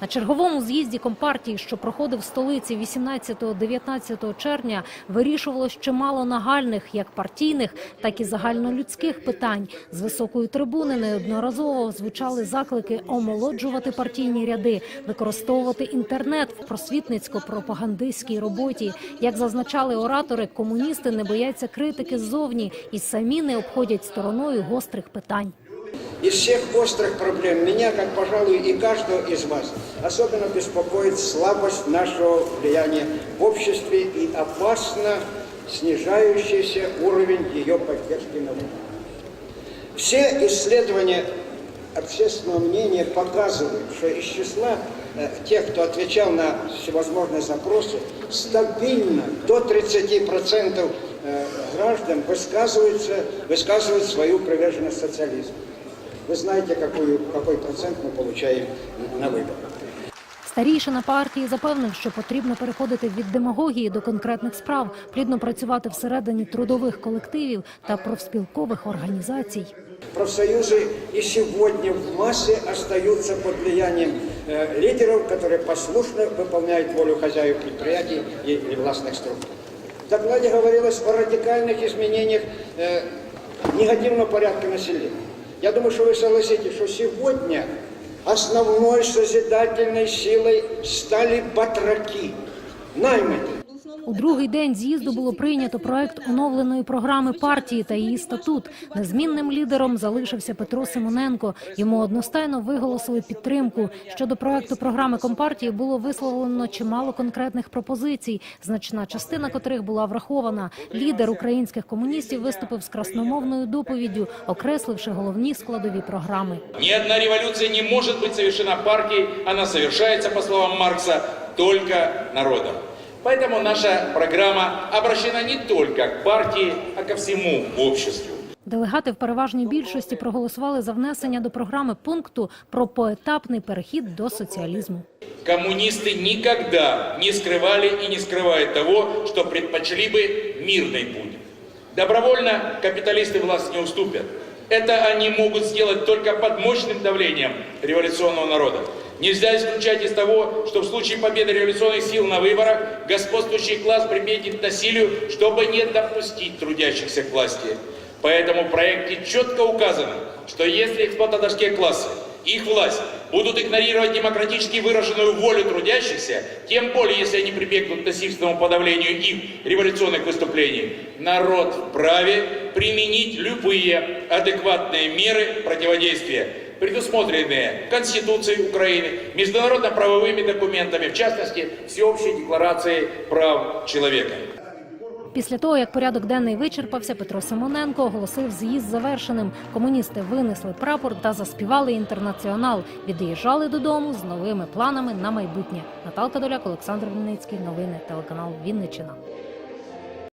На черговому з'їзді компартії, що проходив в столиці 18-19 червня, вирішувалось чимало нагальних як партійних, так і загальнолюдських питань. З високої трибуни неодноразово звучали заклики омолоджувати партійні ряди, використовувати інтернет в просвітницько-пропагандистській роботі. Як зазначали оратори, комуністи не бояться критики ззовні і самі не обходять стороною гострих питань. Из всех острых проблем меня, как, пожалуй, и каждого из вас, особенно беспокоит слабость нашего влияния в обществе и опасно снижающийся уровень ее поддержки на выборах. Все исследования общественного мнения показывают, что из числа э, тех, кто отвечал на всевозможные запросы, стабильно до 30% э, граждан высказываются, высказывают свою приверженность социализму. Вы знаете, какую, какой процент мы получаем на выборах. Старійшина партії запевнив, що потрібно переходити від демагогії до конкретних справ, плідно працювати всередині трудових колективів та профспілкових організацій. Профсоюзы и сегодня в массе остаются под влиянием э, лидеров, которые послушно выполняют волю хозяев предприятий и, и властных структур. В докладе говорилось о радикальных изменениях э, негативного порядка населения. Я думаю, что вы согласитесь, что сегодня основной созидательной силой стали батраки, наймиты. У другий день з'їзду було прийнято проект оновленої програми партії та її статут. Незмінним лідером залишився Петро Симоненко. Йому одностайно виголосили підтримку. Щодо проекту програми компартії було висловлено чимало конкретних пропозицій, значна частина котрих була врахована. Лідер українських комуністів виступив з красномовною доповіддю, окресливши головні складові програми. Ни одна революция не может быть совершена партией, она совершается, по словам Маркса, только народом. Поэтому наша программа обращена не только к партии, а ко всему обществу. Делегати в переважній більшості проголосували за внесення до програми пункту про поетапний перехід до соціалізму. Коммунисты никогда не скрывали и не скрывают того, что предпочли бы мирный путь. Добровольно капиталисты власть не уступят. Это они могут сделать только под мощным давлением революционного народа. Нельзя исключать из того, что в случае победы революционных сил на выборах господствующий класс применит насилию, чтобы не допустить трудящихся к власти. Поэтому в проекте четко указано, что если эксплуататорские классы, их власть будут игнорировать демократически выраженную волю трудящихся, тем более если они прибегнут к насильственному подавлению их революционных выступлений, народ вправе применить любые адекватные меры противодействия, предусмотренные Конституцией Украины, международно-правовыми документами, в частности, Всеобщей декларацией прав человека. Після того, як порядок денний вичерпався, Петро Симоненко оголосив з'їзд завершеним. Комуністи винесли прапор та заспівали інтернаціонал. Від'їжджали додому з новими планами на майбутнє. Наталка Доляк, Олександр Вінницький. Новини телеканал Вінниччина.